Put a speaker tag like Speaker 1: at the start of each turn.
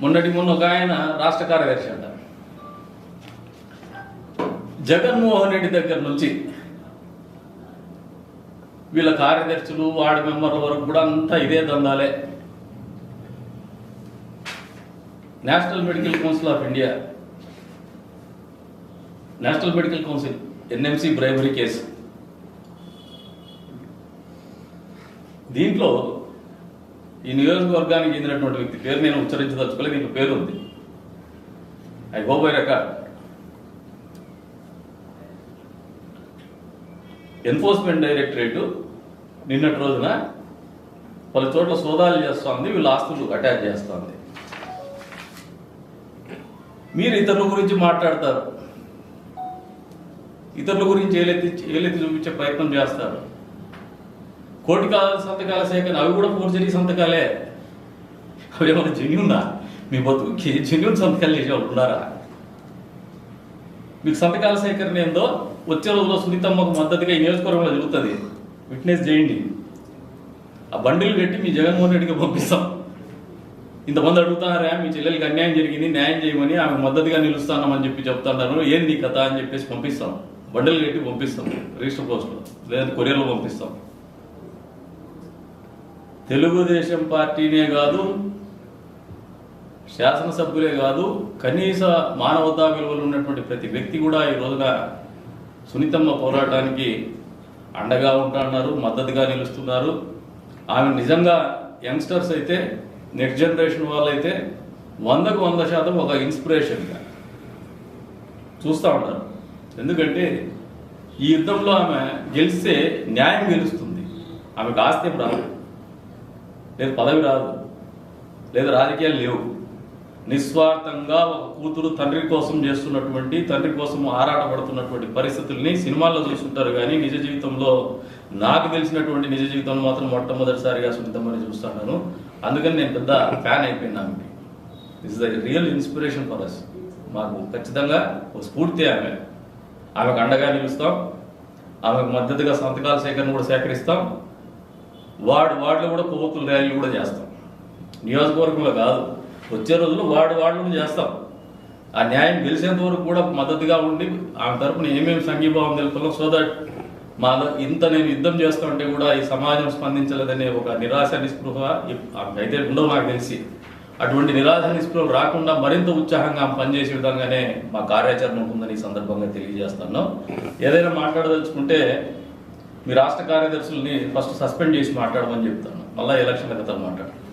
Speaker 1: మొన్నటి మొన్న ఒక ఆయన రాష్ట్ర కార్యదర్శి అంట. జగన్మోహన్ రెడ్డి దగ్గర నుంచి వీళ్ళ కార్యదర్శులు వార్డు మెంబర్ల వరకు కూడా అంతా ఇదే దందాలే. National medical council of India national medical council NMC primary case. దీంట్లో ఈ నియోజకవర్గానికి చెందినటువంటి వ్యక్తి పేరు నేను ఉచ్చరించదలుచుకోలేదు దీంట్లో పేరు ఉంది I hope I record. Enforcement directorate నిన్నటి రోజున పలు చోట్ల సోదాలు చేస్తోంది వీళ్ళ ఆస్తులు అటాచ్ చేస్తోంది. మీరు ఇతరుల గురించి మాట్లాడతారు. ఇతరుల గురించి ఏలెత్తి ఏలెత్తి చూపించే ప్రయత్నం చేస్తారు. కోటి కాల సంతకాల సేకరణ అవి కూడా ఫోర్జరీ సంతకాలే. అవి ఏమైనా జెన్యున్నా మీ బతుకుకి జెన్యున్ సంతకాలు చేసే వాళ్ళు ఉన్నారా? మీకు సంతకాల సేకరణ ఏందో వచ్చే రోజుల్లో సునీతమ్మకు మద్దతుగా ఈ నియోజకవర్గంలో జరుగుతుంది. విట్నెస్ చేయండి ఆ బండిలు పెట్టి మీ జగన్మోహన్ రెడ్డికి పంపిస్తాం. ఇంతమంది అడుగుతున్నారా మీ చెల్లెలకి అన్యాయం జరిగింది న్యాయం చేయమని ఆమె మద్దతుగా నిలుస్తానమని చెప్పి చెప్తున్నారు. ఏంది కథ అని చెప్పేసి పంపిస్తాం. బండిలు కట్టి పంపిస్తాం. రిజిస్టర్ పోస్ట్లో లేదంటే కొరియర్లో పంపిస్తాం. తెలుగుదేశం పార్టీనే కాదు శాసనసభ్యులే కాదు కనీస మానవతా విలువలు ఉన్నటువంటి ప్రతి వ్యక్తి కూడా ఈ రోజున సునీతమ్మ పోరాటానికి అండగా ఉంటున్నారు మద్దతుగా నిలుస్తున్నారు. ఆమె నిజంగా యంగ్స్టర్స్ అయితే నెక్స్ట్ జనరేషన్ వాళ్ళైతే వందకు వంద శాతం ఒక ఇన్స్పిరేషన్గా చూస్తూ ఉంటారు. ఎందుకంటే ఈ యుద్ధంలో ఆమె గెలిస్తే న్యాయం గెలుస్తుంది. ఆమెకు ఆస్తి ఇప్పుడు లేదు పదవి రాదు. లేదు రాజకీయాలు లేవు. నిస్వార్థంగా ఒక కూతురు తండ్రి కోసం చేస్తున్నటువంటి తండ్రి కోసం ఆరాటపడుతున్నటువంటి పరిస్థితుల్ని సినిమాల్లో చూస్తుంటారు కానీ నిజ జీవితంలో నాకు తెలిసినటువంటి నిజ జీవితంలో మాత్రం మొట్టమొదటిసారిగా సునీతమ్మని చూస్తున్నాను అందుకని నేను పెద్ద ఫ్యాన్ అయిపోయినా ఆమెకి is the real inspiration for us మాకు ఖచ్చితంగా ఒక స్ఫూర్తి ఆమె. ఆమెకు అండగా నిలుస్తాం. ఆమెకు మద్దతుగా సంతకాల సేకరణ కూడా సేకరిస్తాం. వార్డు వార్డులో కూడా కొవ్వొత్తుల ర్యాలీలు కూడా చేస్తాం. నియోజకవర్గంలో కాదు. వచ్చే రోజుల్లో వార్డు వార్డులు చేస్తాం. ఆ న్యాయం గెలిచేంత వరకు కూడా మద్దతుగా ఉండి ఆమె తరపున ఏమేమి సంఘీభావం తెలుపుతున్నాం సో దట్ మా ఇంత నేను యుద్ధం చేస్తా ఉంటే కూడా ఈ సమాజం స్పందించలేదనే ఒక నిరాశ నిస్పృహ అయితే ఉండవు నాకు తెలిసి అటువంటి నిరాశ నిస్పృహలు రాకుండా మరింత ఉత్సాహంగా ఆమె పనిచేసే విధంగానే మా కార్యాచరణ ఉంటుందని ఈ సందర్భంగా తెలియజేస్తాను ఏదైనా మాట్లాడదలుచుకుంటే మీ రాష్ట్ర కార్యదర్శుల్ని ఫస్ట్ సస్పెండ్ చేసి మాట్లాడమని చెప్తాను. మళ్ళీ ఎలక్షన్ కదా మాట్లాడు